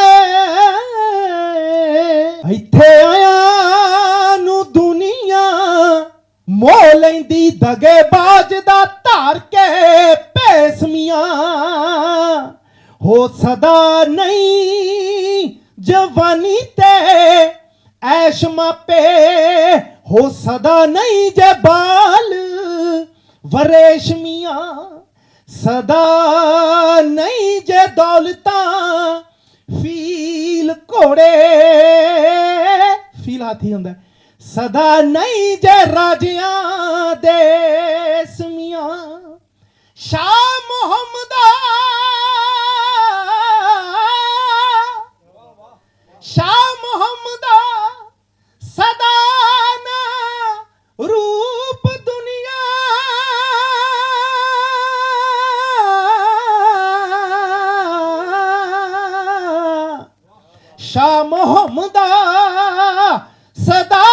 ਹਾਏ ਇੱਥੇ ਆਇਆ ਨੂੰ ਦੁਨੀਆ ਮੋਹ ਲੈਂਦੀ ਦਗੇਬਾਜ਼ ਦਾ ਧਾਰ ਕੇ ਭੇਸਮੀਆਂ ਹੋ ਸਦਾ ਨਹੀਂ ਜਵਾਨੀ ਤੇ ਐਸ਼ ਮਾਪੇ ਹੋ ਸਦਾ ਨਹੀਂ ਜੇ ਬਾਲ ਵਰੇਸ਼ਮੀਆਂ ਸਦਾ ਨਹੀਂ ਜੇ ਦੌਲਤਾਂ ਫੀਲ ਘੋੜੇ ਫੀਲ ਹਾਥੀ ਹੁੰਦਾ ਸਦਾ ਨਹੀਂ ਜੇ ਰਾਜਿਆਂ ਦੇ ਸ਼ਾਹ ਮੁਹੰਮਦਾ ਸਦਾ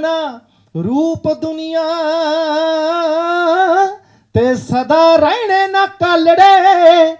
ਨਾ ਰੂਪ ਦੁਨੀਆ ਤੇ ਸਦਾ ਰਹਿਣੇ ਨਾ ਕਲੜੇ।